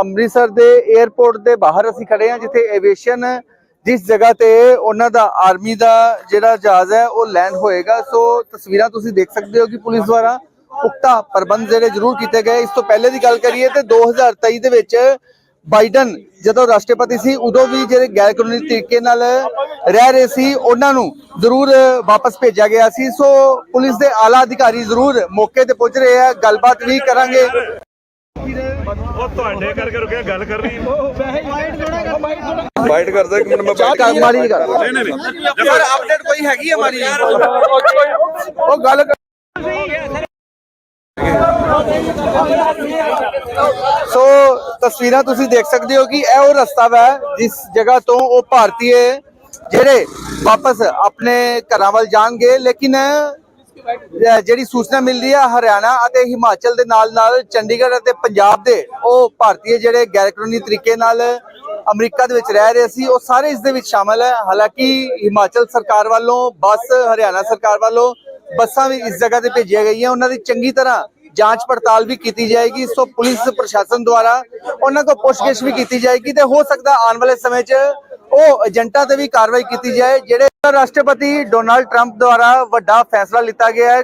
ਅੰਮ੍ਰਿਤਸਰ ਦੇ 에ਅਰਪੋਰਟ ਦੇ ਬਾਹਰ ਅਸੀਂ ਖੜੇ ਹਾਂ, ਜਿੱਥੇ ਐਵੀਏਸ਼ਨ ਜਿਸ ਜਗ੍ਹਾ ਤੇ ਉਹਨਾਂ ਦਾ ਆਰਮੀ ਦਾ ਜਿਹੜਾ ਜਹਾਜ਼ ਹੈ, ਉਹ ਲੈਂਡ ਹੋਏਗਾ। ਸੋ ਤਸਵੀਰਾਂ ਤੁਸੀਂ ਦੇਖ ਸਕਦੇ ਹੋ ਕਿ ਪੁਲਿਸ ਦੁਆਰਾ ਪੁਖਤਾ ਪ੍ਰਬੰਧ ਜਿਹੜੇ ਜ਼ਰੂਰ ਕੀਤੇ ਗਏ। ਇਸ ਤੋਂ ਪਹਿਲੇ ਦੀ ਗੱਲ ਕਰੀਏ ਤੇ 2023 ਦੇ ਵਿੱਚ ਬਾਈਡਨ ਜਦੋਂ ਰਾਸ਼ਟਰਪਤੀ ਸੀ, ਉਦੋਂ ਵੀ ਜਿਹੜੇ ਗੈਰ ਕਾਨੂੰਨੀ ਤਰੀਕੇ ਨਾਲ ਰਹਿ ਰਹੇ ਸੀ, ਉਹਨਾਂ ਨੂੰ ਜ਼ਰੂਰ ਵਾਪਸ ਭੇਜਿਆ ਗਿਆ ਸੀ। ਸੋ ਪੁਲਿਸ ਦੇ ਆਲਾ ਅਧਿਕਾਰੀ ਜ਼ਰੂਰ ਮੌਕੇ ਤੇ ਪਹੁੰਚ ਰਹੇ ਆ। ਗੱਲਬਾਤ ਵੀ ਕਰਾਂਗੇ। ਉਹ ਤੁਹਾਡੇ ਕਰਕੇ ਰੁਕਿਆ ਗੱਲ ਕਰ ਰਹੀ ਬਾਈਟ ਕਰਦਾ ਇੱਕ ਮਿੰਟ ਮੈਂ ਚਾਹ ਕਰ ਮਾਰੀ ਨਹੀਂ ਕਰ। ਨਹੀਂ ਨਹੀਂ ਸਰ ਅਪਡੇਟ ਕੋਈ ਹੈਗੀ ਹੈ ਮਾਰੀ ਉਹ ਗੱਲ ਕਰ- ਸੋ ਤਸਵੀਰਾਂ ਤੁਸੀਂ ਦੇਖ ਸਕਦੇ ਹੋ ਕਿ ਇਹ ਉਹ ਰਸਤਾ ਵਾ ਜਿਸ ਜਗ੍ਹਾ ਤੋਂ ਉਹ ਭਾਰਤੀ ਜਿਹੜੇ ਵਾਪਸ ਆਪਣੇ ਘਰਾਂ ਵੱਲ ਜਾਣਗੇ ਲੇਕਿਨ ਜਿਹੜੀ ਸੂਚਨਾ ਮਿਲਦੀ ਹੈ ਹਰਿਆਣਾ ਅਤੇ ਹਿਮਾਚਲ ਦੇ ਨਾਲ ਨਾਲ ਚੰਡੀਗੜ੍ਹ ਅਤੇ ਪੰਜਾਬ ਦੇ ਉਹ ਭਾਰਤੀ ਜਿਹੜੇ ਗੈਰ ਕਾਨੂੰਨੀ ਤਰੀਕੇ ਨਾਲ ਅਮਰੀਕਾ ਦੇ ਵਿੱਚ ਰਹਿ ਰਹੇ ਸੀ, ਉਹ ਸਾਰੇ ਇਸ ਦੇ ਵਿੱਚ ਸ਼ਾਮਲ ਹੈ। ਹਾਲਾਂਕਿ ਹਿਮਾਚਲ ਸਰਕਾਰ ਵੱਲੋਂ, ਬੱਸ ਹਰਿਆਣਾ ਸਰਕਾਰ ਵੱਲੋਂ ਬੱਸਾਂ ਵੀ ਇਸ ਜਗ੍ਹਾ ਤੇ ਭੇਜੀਆਂ ਗਈਆਂ। ਉਹਨਾਂ ਦੀ ਚੰਗੀ ਤਰ੍ਹਾਂ ਜਾਂਚ ਪੜਤਾਲ ਵੀ ਕੀਤੀ ਜਾਏਗੀ, ਸੋ ਪੁਲਿਸ ਪ੍ਰਸ਼ਾਸਨ ਦੁਆਰਾ ਉਹਨਾਂ ਕੋਲ ਪੁੱਛਗਿੱਛ ਵੀ ਕੀਤੀ ਜਾਏਗੀ ਤੇ ਹੋ ਸਕਦਾ ਆਉਣ ਵਾਲੇ ਸਮੇਂ 'ਚ ਉਹ ਏਜੰਟਾਂ ਤੇ ਵੀ ਕਾਰਵਾਈ ਕੀਤੀ ਜਾਏ, ਜਿਹੜੇ ਰਾਸ਼ਟਰਪਤੀ ਡੋਨਾਲਡ ਟਰੰਪ ਦੁਆਰਾ ਵੱਡਾ ਫੈਸਲਾ ਲਿੱਤਾ ਗਿਆ ਹੈ।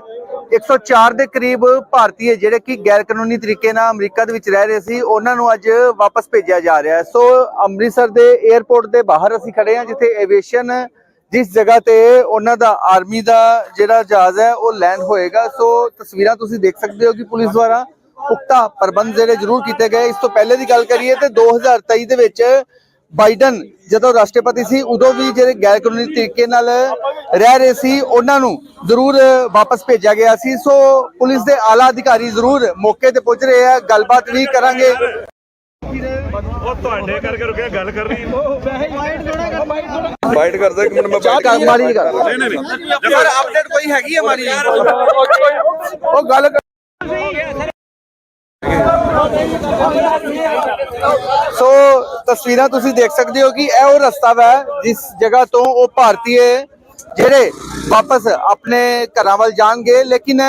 104 ਦੇ ਕਰੀਬ ਭਾਰਤੀ ਜਿਹੜੇ ਕਿ ਗੈਰ ਕਾਨੂੰਨੀ ਤਰੀਕੇ ਨਾਲ ਅਮਰੀਕਾ ਦੇ ਵਿੱਚ ਰਹਿ ਰਹੇ ਸੀ, ਉਹਨਾਂ ਨੂੰ ਅੱਜ ਵਾਪਸ ਭੇਜਿਆ ਜਾ ਰਿਹਾ ਹੈ। ਸੋ ਅੰਮ੍ਰਿਤਸਰ ਦੇ 에ਅਰਪੋਰਟ ਦੇ ਬਾਹਰ ਅਸੀਂ ਖੜੇ ਹਾਂ, ਜਿੱਥੇ ਐਵੀਏਸ਼ਨ ਜਿਸ ਜਗ੍ਹਾ ਤੇ ਉਹਨਾਂ ਦਾ ਆਰਮੀ ਦਾ ਜਿਹੜਾ ਜਹਾਜ਼ ਹੈ, ਉਹ ਲੈਂਡ ਹੋਏਗਾ। ਸੋ ਤਸਵੀਰਾਂ ਤੁਸੀਂ ਦੇਖ ਸਕਦੇ ਹੋ ਕਿ ਪੁਲਿਸ ਦੁਆਰਾ ਪੁਖਤਾ ਪ੍ਰਬੰਧ ਜਿਹੜੇ ਜ਼ਰੂਰ ਕੀਤੇ ਗਏ। ਇਸ ਤੋਂ ਪਹਿਲੇ ਦੀ ਗੱਲ ਕਰੀਏ ਤੇ 2023 ਦੇ ਵਿੱਚ ਬਾਈਡਨ ਜਦੋਂ ਰਾਸ਼ਟਰਪਤੀ ਸੀ, ਉਦੋਂ ਵੀ ਜਿਹੜੇ ਗੈਰ ਕਾਨੂੰਨੀ ਤਰੀਕੇ ਨਾਲ ਰਹਿ ਰਹੇ ਸੀ, ਉਹਨਾਂ ਨੂੰ ਜ਼ਰੂਰ ਵਾਪਸ ਭੇਜਿਆ ਗਿਆ ਸੀ। ਸੋ ਪੁਲਿਸ ਦੇ ਆਲਾ ਅਧਿਕਾਰੀ ਜ਼ਰੂਰ ਮੌਕੇ ਤੇ ਪਹੁੰਚ ਰਹੇ ਆ। ਗੱਲਬਾਤ ਵੀ ਕਰਾਂਗੇ। ਉਹ ਤੁਹਾਡੇ ਕਰਕੇ ਰੁਕਿਆ ਗੱਲ ਕਰ ਕਰਦਾ ਇੱਕ ਮਿੰਟ ਮੈਂ ਚਾਹ ਕਰ ਮਾਰੀ ਨਹੀਂ ਕਰ ਨਹੀਂ। ਸਰ ਅਪਡੇਟ ਕੋਈ ਹੈਗੀ ਹੈ ਮਾਰੀ ਉਹ ਗੱਲ ਕਰ- ਸੋ ਤਸਵੀਰਾਂ ਤੁਸੀਂ ਦੇਖ ਸਕਦੇ ਹੋ ਕਿ ਇਹ ਉਹ ਰਸਤਾ ਵਾ ਜਿਸ ਜਗ੍ਹਾ ਤੋਂ ਉਹ ਭਾਰਤੀ ਜਿਹੜੇ ਵਾਪਸ ਆਪਣੇ ਘਰਾਂ ਵੱਲ ਜਾਣਗੇ ਲੇਕਿਨ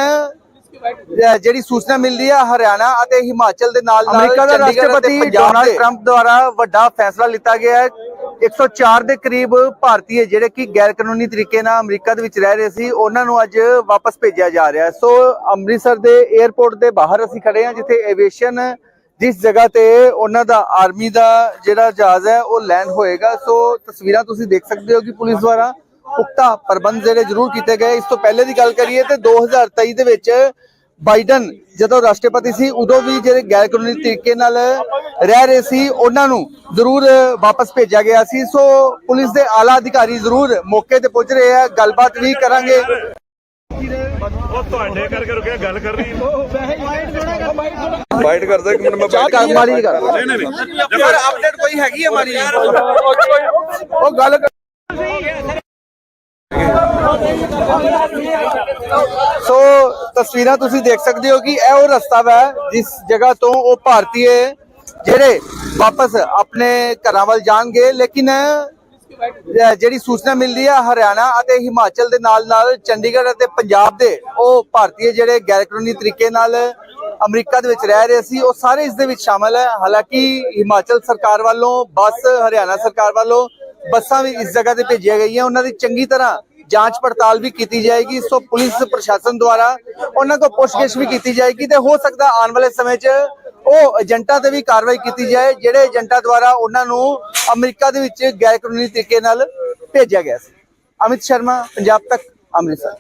ਜਿਹੜੀ ਸੂਚਨਾ ਮਿਲਦੀ ਹੈ ਹਰਿਆਣਾ ਅਤੇ ਹਿਮਾਚਲ ਦੇ ਨਾਲ ਨਾਲ ਅਮਰੀਕਾ ਦਾ ਰਾਸ਼ਟਰਪਤੀ ਡੋਨਾਲਡ ਟਰੰਪ ਦੁਆਰਾ ਵੱਡਾ ਫੈਸਲਾ ਲਿੱਤਾ ਗਿਆ ਹੈ। 104 ਦੇ ਕਰੀਬ ਭਾਰਤੀ ਜਿਹੜੇ ਕਿ ਗੈਰ ਕਾਨੂੰਨੀ ਤਰੀਕੇ ਨਾਲ ਅਮਰੀਕਾ ਦੇ ਵਿੱਚ ਰਹਿ ਰਹੇ ਸੀ ਉਹਨਾਂ ਨੂੰ ਅੱਜ ਵਾਪਸ ਭੇਜਿਆ ਜਾ ਰਿਹਾ ਸੋ ਅੰਮ੍ਰਿਤਸਰ ਦੇ 에ਅਰਪੋਰਟ ਦੇ ਬਾਹਰ ਅਸੀਂ ਖੜੇ ਹਾਂ ਜਿੱਥੇ ਐਵੀਏਸ਼ਨ ਜਿਸ ਜਗ੍ਹਾ ਤੇ ਉਹਨਾਂ ਦਾ ਆਰਮੀ ਦਾ ਜਿਹੜਾ ਜਹਾਜ਼ ਹੈ ਉਹ ਲੈਂਡ ਹੋਏਗਾ। ਸੋ ਤਸਵੀਰਾਂ ਤੁਸੀਂ ਦੇਖ ਸਕਦੇ ਹੋ ਕਿ ਪੁਲਿਸ ਦੁਆਰਾ ਪੁਖਤਾ ਪ੍ਰਬੰਧ ਜਿਹੜੇ ਜ਼ਰੂਰ ਕੀਤੇ ਗਏ। ਇਸ ਤੋਂ ਪਹਿਲੇ ਦੀ ਗੱਲ ਕਰੀਏ ਤੇ 2023 ਦੇ ਵਿੱਚ ਬਾਈਡਨ ਜਦੋਂ ਰਾਸ਼ਟਰਪਤੀ ਸੀ ਉਦੋਂ ਵੀ ਜਿਹੜੇ ਗੈਰ ਕਾਨੂੰਨੀ ਤਰੀਕੇ ਨਾਲ ਰਹਿ ਰਹੇ ਸੀ ਉਹਨਾਂ ਨੂੰ ਜ਼ਰੂਰ ਵਾਪਸ ਭੇਜਿਆ ਗਿਆ ਸੀ। ਸੋ ਪੁਲਿਸ ਦੇ ਆਲਾ ਅਧਿਕਾਰੀ ਜ਼ਰੂਰ ਮੌਕੇ ਤੇ ਪਹੁੰਚ ਰਹੇ ਆ ਗੱਲਬਾਤ ਵੀ ਕਰਾਂਗੇ। ਉਹ ਤੁਹਾਡੇ ਕਰਕੇ ਰੁਕਿਆ ਗੱਲ ਕਰ ਰਹੀ ਬਾਈਟ ਕਰਦਾ ਇੱਕ ਮਿੰਟ ਮੈਂ ਚਾਹ ਕਰ ਮਾਰੀ ਨਹੀਂ ਕਰ ਨਹੀਂ। ਨਹੀਂ ਨਹੀਂ। ਸਰ ਅਪਡੇਟ ਕੋਈ ਹੈਗੀ ਹੈ ਮਾਰੀ ਉਹ ਗੱਲ ਕਰ- ਸੋ ਤਸਵੀਰਾਂ ਤੁਸੀਂ ਦੇਖ ਸਕਦੇ ਹੋ ਕਿ ਇਹ ਉਹ ਰਸਤਾ ਵਾ, ਜਿਸ ਜਗ੍ਹਾ ਤੋਂ ਉਹ ਭਾਰਤੀ ਜਿਹੜੇ ਵਾਪਸ ਆਪਣੇ ਘਰਾਂ ਵੱਲ ਜਾਣਗੇ, ਲੇਕਿਨ ਜਿਹੜੀ ਸੂਚਨਾ ਮਿਲਦੀ ਹੈ ਹਰਿਆਣਾ ਅਤੇ ਹਿਮਾਚਲ ਦੇ ਨਾਲ ਨਾਲ ਚੰਡੀਗੜ੍ਹ ਅਤੇ ਪੰਜਾਬ ਦੇ ਉਹ ਭਾਰਤੀ ਜਿਹੜੇ ਗੈਰ ਕਾਨੂੰਨੀ ਤਰੀਕੇ ਨਾਲ ਅਮਰੀਕਾ ਦੇ ਵਿੱਚ ਰਹਿ ਰਹੇ ਸੀ, ਉਹ ਸਾਰੇ ਇਸ ਦੇ ਵਿੱਚ ਸ਼ਾਮਲ ਹੈ ਹਾਲਾਂਕਿ ਹਿਮਾਚਲ ਸਰਕਾਰ ਵੱਲੋਂ, ਬੱਸ ਹਰਿਆਣਾ ਸਰਕਾਰ ਵੱਲੋਂ ਬੱਸਾਂ ਵੀ ਇਸ ਜਗ੍ਹਾ ਤੇ ਭੇਜੀਆਂ ਗਈਆਂ, ਉਹਨਾਂ ਦੀ ਚੰਗੀ ਤਰ੍ਹਾਂ ਜਾਂਚ ਪੜਤਾਲ ਵੀ ਕੀਤੀ ਜਾਏਗੀ, ਸੋ ਪੁਲਿਸ ਪ੍ਰਸ਼ਾਸਨ ਦੁਆਰਾ ਉਹਨਾਂ ਕੋਲ ਪੁੱਛਗਿੱਛ ਵੀ ਕੀਤੀ ਜਾਏਗੀ ਤੇ ਹੋ ਸਕਦਾ ਆਉਣ ਵਾਲੇ ਸਮੇਂ 'ਚ ਉਹ ਏਜੰਟਾਂ ਤੇ ਵੀ ਕਾਰਵਾਈ ਕੀਤੀ ਜਾਏ, ਜਿਹੜੇ ਏਜੰਟਾਂ ਦੁਆਰਾ ਉਹਨਾਂ ਨੂੰ ਅਮਰੀਕਾ ਦੇ ਵਿੱਚ ਗੈਰ ਕਾਨੂੰਨੀ ਤਰੀਕੇ ਨਾਲ ਭੇਜਿਆ ਗਿਆ ਸੀ। ਅਮਿਤ ਸ਼ਰਮਾ, ਪੰਜਾਬ ਤੱਕ, ਅੰਮ੍ਰਿਤਸਰ।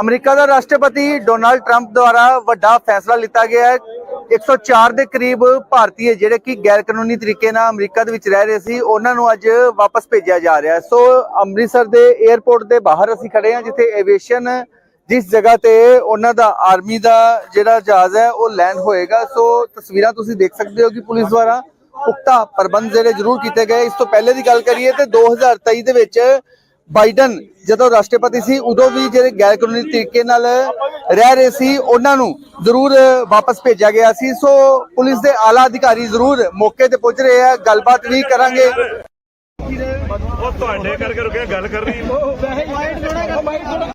ਅਮਰੀਕਾ ਦਾ ਰਾਸ਼ਟਰਪਤੀ ਡੋਨਾਲਡ ਟਰੰਪ ਦੁਆਰਾ ਵੱਡਾ ਫੈਸਲਾ ਲਿੱਤਾ ਗਿਆ ਹੈ। 104 ਦੇ ਕਰੀਬ ਭਾਰਤੀ ਜਿਹੜੇ ਕਿ ਗੈਰ ਕਾਨੂੰਨੀ ਤਰੀਕੇ ਨਾਲ ਅਮਰੀਕਾ ਦੇ ਵਿੱਚ ਰਹਿ ਰਹੇ ਸੀ, ਉਹਨਾਂ ਨੂੰ ਅੱਜ ਵਾਪਸ ਭੇਜਿਆ ਜਾ ਰਿਹਾ ਸੋ ਅੰਮ੍ਰਿਤਸਰ ਦੇ 에ਅਰਪੋਰਟ ਦੇ ਬਾਹਰ ਅਸੀਂ ਖੜੇ ਹਾਂ, ਜਿੱਥੇ ਐਵੀਏਸ਼ਨ ਜਿਸ ਜਗ੍ਹਾ ਤੇ ਉਹਨਾਂ ਦਾ ਆਰਮੀ ਦਾ ਜਿਹੜਾ ਜਹਾਜ਼ ਹੈ, ਉਹ ਲੈਂਡ ਹੋਏਗਾ। ਸੋ ਤਸਵੀਰਾਂ ਤੁਸੀਂ ਦੇਖ ਸਕਦੇ ਹੋ ਕਿ ਪੁਲਿਸ ਦੁਆਰਾ ਪੁਖਤਾ ਪ੍ਰਬੰਧ ਜਿਹੜੇ ਜ਼ਰੂਰ ਕੀਤੇ ਗਏ। ਇਸ ਤੋਂ ਪਹਿਲੇ ਦੀ ਗੱਲ ਕਰੀਏ ਤੇ 2023 ਦੇ ਵਿੱਚ ਬਾਈਡਨ ਜਦੋਂ ਰਾਸ਼ਟਰਪਤੀ ਸੀ ਉਦੋਂ ਵੀ ਜਿਹੜੇ ਗੈਰ ਕਾਨੂੰਨੀ ਤਰੀਕੇ ਨਾਲ ਰਹਿ ਰਹੇ ਸੀ ਉਹਨਾਂ ਨੂੰ ਜ਼ਰੂਰ ਵਾਪਸ ਭੇਜਿਆ ਗਿਆ ਸੀ। ਸੋ ਪੁਲਿਸ ਦੇ ਆਲਾ ਅਧਿਕਾਰੀ ਜ਼ਰੂਰ ਮੌਕੇ ਤੇ ਪਹੁੰਚ ਰਹੇ ਆ ਗੱਲਬਾਤ ਵੀ ਕਰਾਂਗੇ। ਉਹ ਤੁਹਾਡੇ ਕਰਕੇ ਰੁਕਿਆ ਗੱਲ ਕਰਨੀ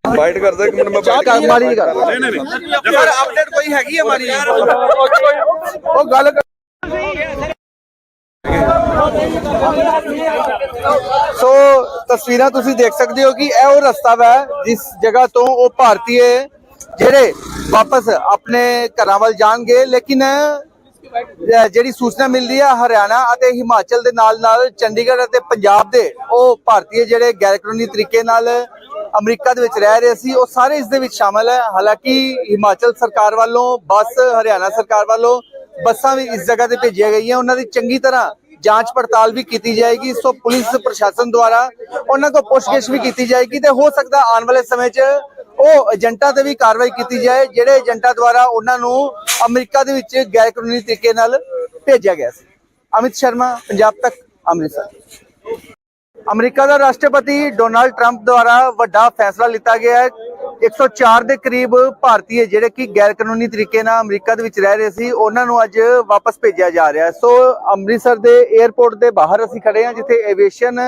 ਬਾਈਟ ਕਰਦਾ ਇੱਕ ਮਿੰਟ ਮੈਂ ਚਾਹ ਕਰ ਮਾਰੀ ਕਰ ਨਹੀਂ ਨਹੀਂ ਨਹੀਂ। ਯਾਰ ਅਪਡੇਟ ਕੋਈ ਹੈਗੀ ਹੈ ਮਾਰੀ ਉਹ ਗੱਲ ਕਰ- ਸੋ ਤਸਵੀਰਾਂ ਤੁਸੀਂ ਦੇਖ ਸਕਦੇ ਹੋ ਕਿ ਇਹ ਉਹ ਰਸਤਾ ਵਾ ਜਿਸ ਜਗ੍ਹਾ ਤੋਂ ਉਹ ਭਾਰਤੀ ਜਿਹੜੇ ਵਾਪਸ ਆਪਣੇ ਘਰਾਂ ਵੱਲ ਜਾਣਗੇ, ਲੇਕਿਨ ਜਿਹੜੀ ਸੂਚਨਾ ਮਿਲਦੀ ਹੈ ਹਰਿਆਣਾ ਅਤੇ ਹਿਮਾਚਲ ਦੇ ਨਾਲ ਨਾਲ ਚੰਡੀਗੜ੍ਹ ਅਤੇ ਪੰਜਾਬ ਦੇ ਉਹ ਭਾਰਤੀ ਜਿਹੜੇ ਗੈਰ ਕਾਨੂੰਨੀ ਤਰੀਕੇ ਨਾਲ ਅਮਰੀਕਾ ਦੇ ਵਿੱਚ ਰਹਿ ਰਹੇ ਸੀ, ਉਹ ਸਾਰੇ ਇਸ ਦੇ ਵਿੱਚ ਸ਼ਾਮਲ ਹੈ। ਹਾਲਾਂਕਿ ਹਿਮਾਚਲ ਸਰਕਾਰ ਵੱਲੋਂ, ਬੱਸ ਹਰਿਆਣਾ ਸਰਕਾਰ ਵੱਲੋਂ ਬੱਸਾਂ ਵੀ ਇਸ ਜਗ੍ਹਾ ਤੇ ਭੇਜੀਆਂ ਗਈਆਂ। ਉਹਨਾਂ ਦੀ ਚੰਗੀ ਤਰ੍ਹਾਂ ਜਾਂਚ ਪੜਤਾਲ ਵੀ ਕੀਤੀ ਜਾਏਗੀ, ਸੋ ਪੁਲਿਸ ਪ੍ਰਸ਼ਾਸਨ ਦੁਆਰਾ ਉਹਨਾਂ ਕੋਲ ਪੁੱਛਗਿੱਛ ਵੀ ਕੀਤੀ ਜਾਏਗੀ ਤੇ ਹੋ ਸਕਦਾ ਆਉਣ ਵਾਲੇ ਸਮੇਂ 'ਚ ਉਹ ਏਜੰਟਾਂ ਤੇ ਵੀ ਕਾਰਵਾਈ ਕੀਤੀ ਜਾਏ, ਜਿਹੜੇ ਏਜੰਟਾਂ ਦੁਆਰਾ ਉਹਨਾਂ ਨੂੰ ਅਮਰੀਕਾ ਦੇ ਵਿੱਚ ਗੈਰ ਕਾਨੂੰਨੀ ਤਰੀਕੇ ਨਾਲ ਭੇਜਿਆ ਗਿਆ ਸੀ। ਅਮਿਤ ਸ਼ਰਮਾ, ਪੰਜਾਬ ਤੱਕ, ਅੰਮ੍ਰਿਤਸਰ। ਅਮਰੀਕਾ ਦਾ ਰਾਸ਼ਟਰਪਤੀ ਡੋਨਾਲਡ ਟਰੰਪ ਦੁਆਰਾ ਵੱਡਾ ਫੈਸਲਾ ਲਿੱਤਾ ਗਿਆ ਹੈ। 104 ਦੇ ਕਰੀਬ ਭਾਰਤੀ ਜਿਹੜੇ ਕਿ ਗੈਰ ਕਾਨੂੰਨੀ ਤਰੀਕੇ ਨਾਲ ਅਮਰੀਕਾ ਦੇ ਵਿੱਚ ਰਹਿ ਰਹੇ ਸੀ, ਉਹਨਾਂ ਨੂੰ ਅੱਜ ਵਾਪਸ ਭੇਜਿਆ ਜਾ ਰਿਹਾ ਸੋ ਅੰਮ੍ਰਿਤਸਰ ਦੇ 에ਅਰਪੋਰਟ ਦੇ ਬਾਹਰ ਅਸੀਂ ਖੜੇ ਹਾਂ, ਜਿੱਥੇ ਐਵੀਏਸ਼ਨ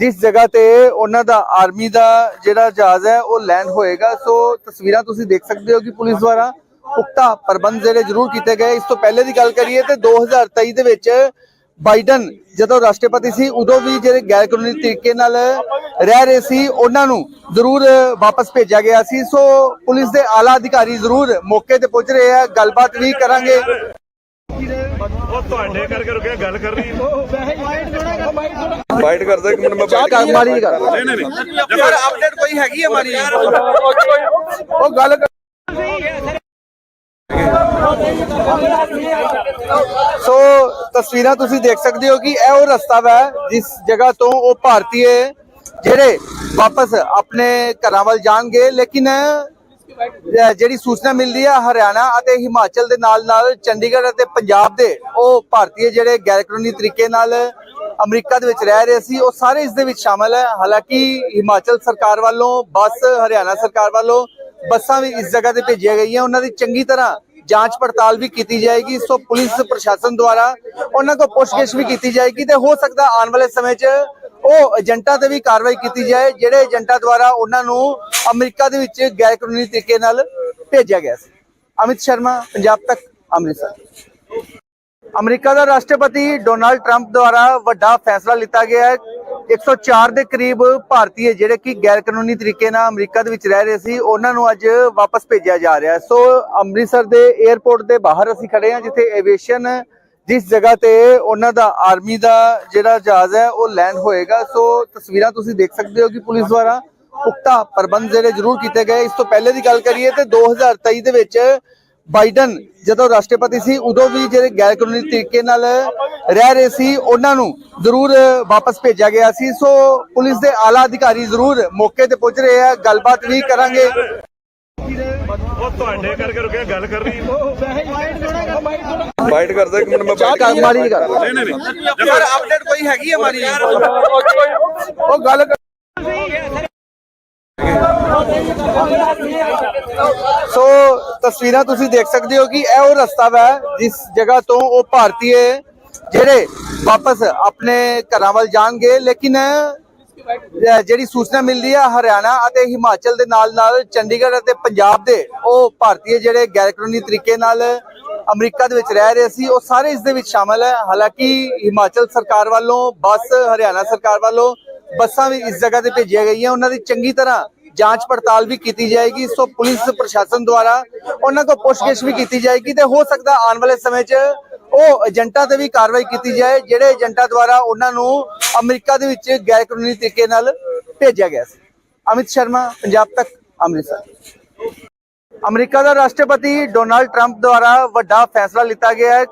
ਜਿਸ ਜਗ੍ਹਾ ਤੇ ਉਹਨਾਂ ਦਾ ਆਰਮੀ ਦਾ ਜਿਹੜਾ ਜਹਾਜ਼ ਹੈ, ਉਹ ਲੈਂਡ ਹੋਏਗਾ। ਸੋ ਤਸਵੀਰਾਂ ਤੁਸੀਂ ਦੇਖ ਸਕਦੇ ਹੋ ਕਿ ਪੁਲਿਸ ਦੁਆਰਾ ਪੁਖਤਾ ਪ੍ਰਬੰਧ ਜਿਹੜੇ ਜ਼ਰੂਰ ਕੀਤੇ ਗਏ। ਇਸ ਤੋਂ ਪਹਿਲੇ ਦੀ ਗੱਲ ਕਰੀਏ ਤੇ 2023 ਦੇ ਵਿੱਚ ਬਾਈਡਨ ਜਦੋਂ ਰਾਸ਼ਟਰਪਤੀ ਸੀ ਉਦੋਂ ਵੀ ਜਿਹੜੇ ਗੈਰ ਕਾਨੂੰਨੀ ਤਰੀਕੇ ਨਾਲ ਰਹਿ ਰਹੇ ਸੀ ਉਹਨਾਂ ਨੂੰ ਜ਼ਰੂਰ ਵਾਪਸ ਭੇਜਿਆ ਗਿਆ ਸੀ। ਸੋ ਪੁਲਿਸ ਦੇ ਆਲਾ ਅਧਿਕਾਰੀ ਜ਼ਰੂਰ ਮੌਕੇ ਤੇ ਪਹੁੰਚ ਰਹੇ ਆ ਗੱਲਬਾਤ ਵੀ ਕਰਾਂਗੇ। ਉਹ ਤੁਹਾਡੇ ਕਰਕੇ ਰੁਕਿਆ ਗੱਲ ਕਰਨੀ ਬਾਈਟ ਕਰਦਾ ਇੱਕ ਮਿੰਟ ਮੈਂ ਕਰ ਮਾਰੀ ਕਰ ਨਹੀਂ ਨਹੀਂ ਨਹੀਂ। ਯਾਰ ਅਪਡੇਟ ਕੋਈ ਹੈਗੀ ਹੈ ਮਾਰੀ ਉਹ ਗੱਲ ਕਰ- ਸੋ ਤਸਵੀਰਾਂ ਤੁਸੀਂ ਦੇਖ ਸਕਦੇ ਹੋ ਕਿ ਇਹ ਉਹ ਰਸਤਾ ਵਾ ਜਿਸ ਜਗ੍ਹਾ ਤੋਂ ਉਹ ਭਾਰਤੀ ਜਿਹੜੇ ਵਾਪਸ ਆਪਣੇ ਘਰਾਂ ਵੱਲ ਜਾਣਗੇ। ਲੇਕਿਨ ਜਿਹੜੀ ਸੂਚਨਾ ਮਿਲਦੀ ਹੈ ਹਰਿਆਣਾ ਅਤੇ ਹਿਮਾਚਲ ਦੇ ਨਾਲ ਨਾਲ ਚੰਡੀਗੜ੍ਹ ਅਤੇ ਪੰਜਾਬ ਦੇ ਉਹ ਭਾਰਤੀ ਜਿਹੜੇ ਗੈਰ ਕਾਨੂੰਨੀ ਤਰੀਕੇ ਨਾਲ ਅਮਰੀਕਾ ਦੇ ਵਿੱਚ ਰਹਿ ਰਹੇ ਸੀ, ਉਹ ਸਾਰੇ ਇਸ ਦੇ ਵਿੱਚ ਸ਼ਾਮਲ ਹੈ। ਹਾਲਾਂਕਿ, ਹਿਮਾਚਲ ਸਰਕਾਰ ਵੱਲੋਂ, ਬੱਸ ਹਰਿਆਣਾ ਸਰਕਾਰ ਵੱਲੋਂ ਬੱਸਾਂ ਵੀ ਇਸ ਜਗ੍ਹਾ ਤੇ ਭੇਜੀਆਂ ਗਈਆਂ। ਉਹਨਾਂ ਦੀ ਚੰਗੀ ਤਰ੍ਹਾਂ ਜਾਂਚ ਪੜਤਾਲ ਵੀ ਕੀਤੀ ਜਾਏਗੀ, ਸੋ ਪੁਲਿਸ ਪ੍ਰਸ਼ਾਸਨ ਦੁਆਰਾ ਉਹਨਾਂ ਕੋਲ ਪੁੱਛਗਿੱਛ ਵੀ ਕੀਤੀ ਜਾਏਗੀ ਤੇ ਹੋ ਸਕਦਾ ਆਉਣ ਵਾਲੇ ਸਮੇਂ 'ਚ ਉਹ ਏਜੰਟਾਂ ਤੇ ਵੀ ਕਾਰਵਾਈ ਕੀਤੀ ਜਾਏ, ਜਿਹੜੇ ਏਜੰਟਾਂ ਦੁਆਰਾ ਉਹਨਾਂ ਨੂੰ ਅਮਰੀਕਾ ਦੇ ਵਿੱਚ ਗੈਰ ਕਾਨੂੰਨੀ ਤਰੀਕੇ ਨਾਲ ਭੇਜਿਆ ਗਿਆ ਸੀ। ਅਮਿਤ ਸ਼ਰਮਾ, ਪੰਜਾਬ ਤੱਕ, ਅੰਮ੍ਰਿਤਸਰ। ਅਮਰੀਕਾ ਦਾ ਰਾਸ਼ਟਰਪਤੀ ਡੋਨਾਲਡ ਟਰੰਪ ਦੁਆਰਾ ਵੱਡਾ ਫੈਸਲਾ ਲਿੱਤਾ ਗਿਆ ਹੈ। 104 ਦੇ ਕਰੀਬ ਭਾਰਤੀ ਜਿਹੜੇ ਕਿ ਗੈਰ ਕਾਨੂੰਨੀ ਤਰੀਕੇ ਨਾਲ ਅਮਰੀਕਾ ਦੇ ਵਿੱਚ ਰਹਿ ਰਹੇ ਸੀ, ਉਹਨਾਂ ਨੂੰ ਅੱਜ ਵਾਪਸ ਭੇਜਿਆ ਜਾ ਰਿਹਾ ਸੋ ਅੰਮ੍ਰਿਤਸਰ ਦੇ 에ਅਰਪੋਰਟ ਦੇ ਬਾਹਰ ਅਸੀਂ ਖੜੇ ਹਾਂ, ਜਿੱਥੇ ਐਵੀਏਸ਼ਨ ਜਿਸ ਜਗ੍ਹਾ ਤੇ ਉਹਨਾਂ ਦਾ ਆਰਮੀ ਦਾ ਜਿਹੜਾ ਜਹਾਜ਼ ਹੈ, ਉਹ ਲੈਂਡ ਹੋਏਗਾ। ਸੋ ਤਸਵੀਰਾਂ ਤੁਸੀਂ ਦੇਖ ਸਕਦੇ ਹੋ ਕਿ ਪੁਲਿਸ ਦੁਆਰਾ ਪੁਖਤਾ ਪ੍ਰਬੰਧ ਜਿਹੜੇ ਜ਼ਰੂਰ ਕੀਤੇ ਗਏ। ਇਸ ਤੋਂ ਪਹਿਲੇ ਦੀ ਗੱਲ ਕਰੀਏ ਤੇ 2023 ਦੇ ਵਿੱਚ ਬਾਈਡਨ ਜਦੋਂ ਰਾਸ਼ਟਰਪਤੀ ਸੀ ਉਦੋਂ ਵੀ ਜਿਹੜੇ ਗੈਰ ਕਾਨੂੰਨੀ ਤਰੀਕੇ ਨਾਲ ਰਹਿ ਰਹੇ ਸੀ ਉਹਨਾਂ ਨੂੰ ਜ਼ਰੂਰ ਵਾਪਸ ਭੇਜਿਆ ਗਿਆ ਸੀ। ਸੋ ਪੁਲਿਸ ਦੇ ਆਲਾ ਅਧਿਕਾਰੀ ਜ਼ਰੂਰ ਮੌਕੇ ਤੇ ਪਹੁੰਚ ਰਹੇ ਆ ਗੱਲਬਾਤ ਵੀ ਕਰਾਂਗੇ। ਉਹ ਤੁਹਾਡੇ ਕਰਕੇ ਰੁਕਿਆ ਗੱਲ ਕਰਨੀ ਬਾਈਟ ਕਰਦਾ ਇੱਕ ਮਿੰਟ ਮੈਂ ਚਾਹ ਕਰ ਮਾਰੀ ਕਰ ਨਹੀਂ ਨਹੀਂ ਨਹੀਂ। ਯਾਰ ਅਪਡੇਟ ਕੋਈ ਹੈਗੀ ਹੈ ਮਾਰੀ ਉਹ ਗੱਲ ਕਰ- ਸੋ ਤਸਵੀਰਾਂ ਤੁਸੀਂ ਦੇਖ ਸਕਦੇ ਹੋ ਕਿ ਇਹ ਉਹ ਰਸਤਾ ਵਾ ਜਿਸ ਜਗ੍ਹਾ ਤੋਂ ਉਹ ਭਾਰਤੀ ਜਿਹੜੇ ਵਾਪਸ ਆਪਣੇ ਘਰਾਂ ਵੱਲ ਜਾਣਗੇ। ਲੇਕਿਨ ਜਿਹੜੀ ਸੂਚਨਾ ਮਿਲਦੀ ਹੈ ਹਰਿਆਣਾ ਅਤੇ ਹਿਮਾਚਲ ਦੇ ਨਾਲ ਨਾਲ ਚੰਡੀਗੜ੍ਹ ਅਤੇ ਪੰਜਾਬ ਦੇ ਉਹ ਭਾਰਤੀ ਜਿਹੜੇ ਗੈਰ ਕਾਨੂੰਨੀ ਤਰੀਕੇ ਨਾਲ ਅਮਰੀਕਾ ਦੇ ਵਿੱਚ ਰਹਿ ਰਹੇ ਸੀ, ਉਹ ਸਾਰੇ ਇਸ ਦੇ ਵਿੱਚ ਸ਼ਾਮਲ ਹੈ। ਹਾਲਾਂਕਿ ਹਿਮਾਚਲ ਸਰਕਾਰ ਵੱਲੋਂ, ਬੱਸ ਹਰਿਆਣਾ ਸਰਕਾਰ ਵੱਲੋਂ ਬੱਸਾਂ ਵੀ ਇਸ ਜਗ੍ਹਾ ਤੇ ਭੇਜੀਆਂ ਗਈਆਂ। ਉਹਨਾਂ ਦੀ ਚੰਗੀ ਤਰ੍ਹਾਂ ਜਾਂਚ ਪੜਤਾਲ ਵੀ ਕੀਤੀ ਜਾਏਗੀ। ਸੋ ਪੁਲਿਸ ਪ੍ਰਸ਼ਾਸਨ ਦੁਆਰਾ ਉਹਨਾਂ ਤੋਂ ਪੁੱਛਗਿੱਛ ਵੀ ਕੀਤੀ ਜਾਏਗੀ ਤੇ ਹੋ ਸਕਦਾ ਆਉਣ ਵਾਲੇ ਸਮੇਂ 'ਚ ਉਹ ਏਜੰਟਾਂ ਤੇ ਵੀ ਕਾਰਵਾਈ ਕੀਤੀ ਜਾਏ, ਜਿਹੜੇ ਏਜੰਟਾਂ ਦੁਆਰਾ ਉਹਨਾਂ ਨੂੰ ਅਮਰੀਕਾ ਦੇ ਵਿੱਚ ਗੈਰ ਕਾਨੂੰਨੀ ਤਰੀਕੇ ਨਾਲ ਭੇਜਿਆ ਗਿਆ ਸੀ। ਅਮਿਤ ਸ਼ਰਮਾ, ਪੰਜਾਬ ਤੱਕ, ਅੰਮ੍ਰਿਤਸਰ। ਅਮਰੀਕਾ ਦਾ ਰਾਸ਼ਟਰਪਤੀ ਡੋਨਾਲਡ ਟਰੰਪ ਦੁਆਰਾ ਵੱਡਾ ਫੈਸਲਾ ਲਿੱਤਾ ਗਿਆ ਹੈ।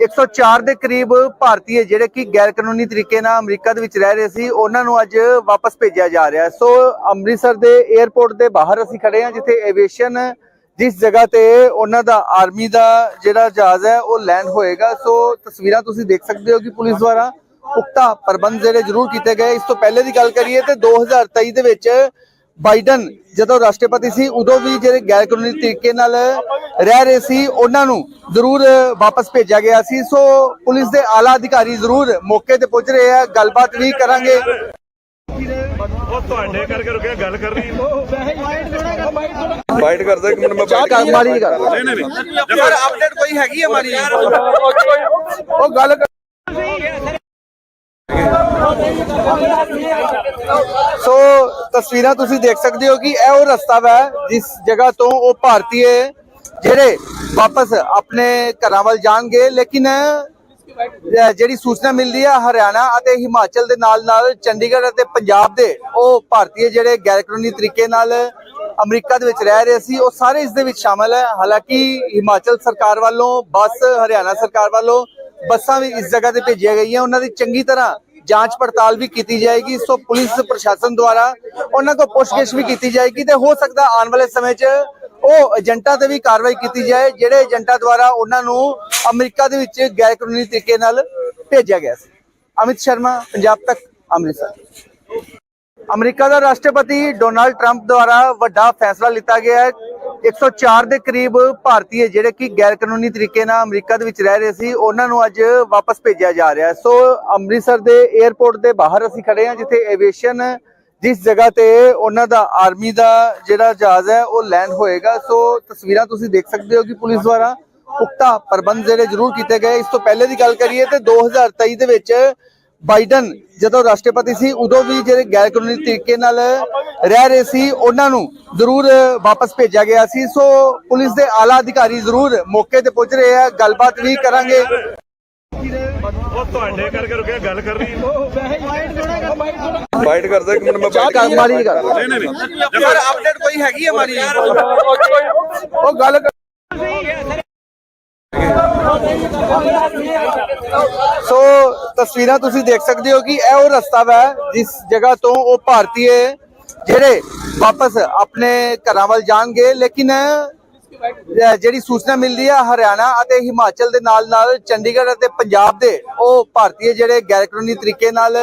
104 ਦੇ ਕਰੀਬ ਭਾਰਤੀ ਜਿਹੜੇ ਕਿ ਗੈਰ ਕਾਨੂੰਨੀ ਤਰੀਕੇ ਨਾਲ ਅਮਰੀਕਾ ਦੇ ਵਿੱਚ ਰਹਿ ਰਹੇ ਸੀ, ਉਹਨਾਂ ਨੂੰ ਅੱਜ ਵਾਪਸ ਭੇਜਿਆ ਜਾ ਰਿਹਾ ਹੈ। ਸੋ ਅੰਮ੍ਰਿਤਸਰ ਦੇ 에ਅਰਪੋਰਟ ਦੇ ਬਾਹਰ ਅਸੀਂ ਖੜੇ ਹਾਂ, ਜਿੱਥੇ ਐਵੀਏਸ਼ਨ ਜਿਸ ਜਗ੍ਹਾ ਤੇ ਉਹਨਾਂ ਦਾ ਆਰਮੀ ਦਾ ਜਿਹੜਾ ਜਹਾਜ਼ ਹੈ, ਉਹ ਲੈਂਡ ਹੋਏਗਾ। ਸੋ ਤਸਵੀਰਾਂ ਤੁਸੀਂ ਦੇਖ ਸਕਦੇ ਹੋ ਕਿ ਪੁਲਿਸ ਦੁਆਰਾ ਪੁਖਤਾ ਪ੍ਰਬੰਧ ਜਿਹੜੇ ਜ਼ਰੂਰ ਕੀਤੇ ਗਏ। ਇਸ ਤੋਂ ਪਹਿਲੇ ਦੀ ਗੱਲ ਕਰੀਏ ਤੇ 2023 ਦੇ ਵਿੱਚ ਬਾਈਡਨ ਜਦੋਂ ਰਾਸ਼ਟਰਪਤੀ ਸੀ ਉਦੋਂ ਵੀ ਜਿਹੜੇ ਗੈਰ ਕਾਨੂੰਨੀ ਤਰੀਕੇ ਨਾਲ ਰਹਿ ਰਹੇ ਸੀ ਉਹਨਾਂ ਨੂੰ ਜ਼ਰੂਰ ਵਾਪਸ ਭੇਜਿਆ ਗਿਆ ਸੀ। ਸੋ ਪੁਲਿਸ ਦੇ ਆਲਾ ਅਧਿਕਾਰੀ ਜ਼ਰੂਰ ਮੌਕੇ ਤੇ ਪਹੁੰਚ ਰਹੇ ਆ ਗੱਲਬਾਤ ਵੀ ਕਰਾਂਗੇ। ਉਹ ਤੁਹਾਡੇ ਕਰਕੇ ਰੁਕਿਆ ਗੱਲ ਕਰ ਰਹੀ ਬਾਈਟ ਕਰਦਾ ਇੱਕ ਮਿੰਟ ਮੈਂ ਚਾਹ ਕਰ ਮਾਰੀ ਗੱਲ। ਨਹੀਂ ਨਹੀਂ ਨਹੀਂ। ਸਰ ਅਪਡੇਟ ਕੋਈ ਹੈਗੀ ਹੈ ਮਾਰੀ ਉਹ ਗੱਲ ਕਰ- ਸੋ ਤਸਵੀਰਾਂ ਤੁਸੀਂ ਦੇਖ ਸਕਦੇ ਹੋ ਕਿ ਇਹ ਉਹ ਰਸਤਾ ਵਾ ਜਿਸ ਜਗ੍ਹਾ ਤੋਂ ਉਹ ਭਾਰਤੀ ਜਿਹੜੇ ਵਾਪਸ ਆਪਣੇ ਘਰਾਂ ਵੱਲ ਜਾਣਗੇ। ਲੇਕਿਨ ਜਿਹੜੀ ਸੂਚਨਾ ਮਿਲਦੀ ਹੈ ਹਰਿਆਣਾ ਅਤੇ ਹਿਮਾਚਲ ਦੇ ਨਾਲ ਨਾਲ ਚੰਡੀਗੜ੍ਹ ਅਤੇ ਪੰਜਾਬ ਦੇ ਉਹ ਭਾਰਤੀ ਜਿਹੜੇ ਗੈਰ ਕਾਨੂੰਨੀ ਤਰੀਕੇ ਨਾਲ ਅਮਰੀਕਾ ਦੇ ਵਿੱਚ ਰਹਿ ਰਹੇ ਸੀ, ਉਹ ਸਾਰੇ ਇਸ ਦੇ ਵਿੱਚ ਸ਼ਾਮਲ ਹੈ। ਹਾਲਾਂਕਿ, ਹਿਮਾਚਲ ਸਰਕਾਰ ਵੱਲੋਂ, ਬੱਸ ਹਰਿਆਣਾ ਸਰਕਾਰ ਵੱਲੋਂ ਬੱਸਾਂ ਵੀ ਇਸ ਜਗ੍ਹਾ ਤੇ ਭੇਜੀਆਂ ਗਈਆਂ। ਉਹਨਾਂ ਦੀ ਚੰਗੀ ਤਰ੍ਹਾਂ ਜਾਂਚ ਪੜਤਾਲ ਵੀ ਕੀਤੀ ਜਾਏਗੀ, ਸੋ ਪੁਲਿਸ ਪ੍ਰਸ਼ਾਸਨ ਦੁਆਰਾ ਉਹਨਾਂ ਕੋਲ ਪੁੱਛਗਿੱਛ ਵੀ ਕੀਤੀ ਜਾਏਗੀ ਤੇ ਹੋ ਸਕਦਾ ਆਉਣ ਵਾਲੇ ਸਮੇਂ 'ਚ ਉਹ ਏਜੰਟਾਂ ਤੇ ਵੀ ਕਾਰਵਾਈ ਕੀਤੀ ਜਾਏ, ਜਿਹੜੇ ਏਜੰਟਾਂ ਦੁਆਰਾ ਉਹਨਾਂ ਨੂੰ ਅਮਰੀਕਾ ਦੇ ਵਿੱਚ ਗੈਰ ਕਾਨੂੰਨੀ ਤਰੀਕੇ ਨਾਲ ਭੇਜਿਆ ਗਿਆ ਸੀ। ਅਮਿਤ ਸ਼ਰਮਾ, ਪੰਜਾਬ ਤੱਕ, ਅੰਮ੍ਰਿਤਸਰ। ਅਮਰੀਕਾ ਦਾ ਰਾਸ਼ਟਰਪਤੀ ਡੋਨਾਲਡ ਟਰੰਪ ਦੁਆਰਾ ਵੱਡਾ ਫੈਸਲਾ ਲਿੱਤਾ ਗਿਆ ਹੈ। 104 ਦੇ ਕਰੀਬ ਭਾਰਤੀ ਜਿਹੜੇ ਕਿ ਗੈਰ ਕਾਨੂੰਨੀ ਤਰੀਕੇ ਨਾਲ ਅਮਰੀਕਾ ਦੇ ਵਿੱਚ ਰਹਿ ਰਹੇ ਸੀ, ਉਹਨਾਂ ਨੂੰ ਅੱਜ ਵਾਪਸ ਭੇਜਿਆ ਜਾ ਰਿਹਾ ਸੋ ਅੰਮ੍ਰਿਤਸਰ ਦੇ 에ਅਰਪੋਰਟ ਦੇ ਬਾਹਰ ਅਸੀਂ ਖੜੇ ਹਾਂ, ਜਿੱਥੇ ਐਵੀਏਸ਼ਨ ਜਿਸ ਜਗ੍ਹਾ ਤੇ ਉਹਨਾਂ ਦਾ ਆਰਮੀ ਦਾ ਜਿਹੜਾ ਜਹਾਜ਼ ਹੈ, ਉਹ ਲੈਂਡ ਹੋਏਗਾ। ਸੋ ਤਸਵੀਰਾਂ ਤੁਸੀਂ ਦੇਖ ਸਕਦੇ ਹੋ ਕਿ ਪੁਲਿਸ ਦੁਆਰਾ ਪੁਖਤਾ ਪ੍ਰਬੰਧ ਜਿਹੜੇ ਜ਼ਰੂਰ ਕੀਤੇ ਗਏ। ਇਸ ਤੋਂ ਪਹਿਲੇ ਦੀ ਗੱਲ ਕਰੀਏ ਤੇ 2023 ਦੇ ਵਿੱਚ ਬਾਈਡਨ ਜਦੋਂ ਰਾਸ਼ਟਰਪਤੀ ਸੀ ਉਦੋਂ ਵੀ ਜਿਹੜੇ ਗੈਰ ਕਾਨੂੰਨੀ ਤਰੀਕੇ ਨਾਲ ਰਹਿ ਰਹੇ ਸੀ ਉਹਨਾਂ ਨੂੰ ਜ਼ਰੂਰ ਵਾਪਸ ਭੇਜਿਆ ਗਿਆ ਸੀ। ਸੋ ਪੁਲਿਸ ਦੇ ਆਲਾ ਅਧਿਕਾਰੀ ਜ਼ਰੂਰ ਮੌਕੇ ਤੇ ਪਹੁੰਚ ਰਹੇ ਆ ਗੱਲਬਾਤ ਵੀ ਕਰਾਂਗੇ। ਉਹ ਤੁਹਾਡੇ ਕਰਕੇ ਰੁਕਿਆ ਗੱਲ ਕਰ ਰਹੀ ਬਾਈਟ ਕਰਦਾ ਇੱਕ ਮਿੰਟ ਮੈਂ ਚਾਹ ਕਰ ਮਾਰੀ ਨਹੀਂ ਨਹੀਂ ਨਹੀਂ। ਸਰ ਅਪਡੇਟ ਕੋਈ ਹੈਗੀ ਹੈ ਮਾਰੀ ਉਹ ਗੱਲ ਕਰ- ਸੋ ਤਸਵੀਰਾਂ ਤੁਸੀਂ ਦੇਖ ਸਕਦੇ ਹੋ ਕਿ ਇਹ ਉਹ ਰਸਤਾ ਵਾ ਜਿਸ ਜਗ੍ਹਾ ਤੋਂ ਉਹ ਭਾਰਤੀ ਜਿਹੜੇ ਵਾਪਸ ਆਪਣੇ ਘਰਾਂ ਵੱਲ ਜਾਣਗੇ। ਲੇਕਿਨ ਜਿਹੜੀ ਸੂਚਨਾ ਮਿਲਦੀ ਹੈ ਹਰਿਆਣਾ ਅਤੇ ਹਿਮਾਚਲ ਦੇ ਨਾਲ ਨਾਲ ਚੰਡੀਗੜ੍ਹ ਅਤੇ ਪੰਜਾਬ ਦੇ ਉਹ ਭਾਰਤੀ ਜਿਹੜੇ ਗੈਰ ਕਾਨੂੰਨੀ ਤਰੀਕੇ ਨਾਲ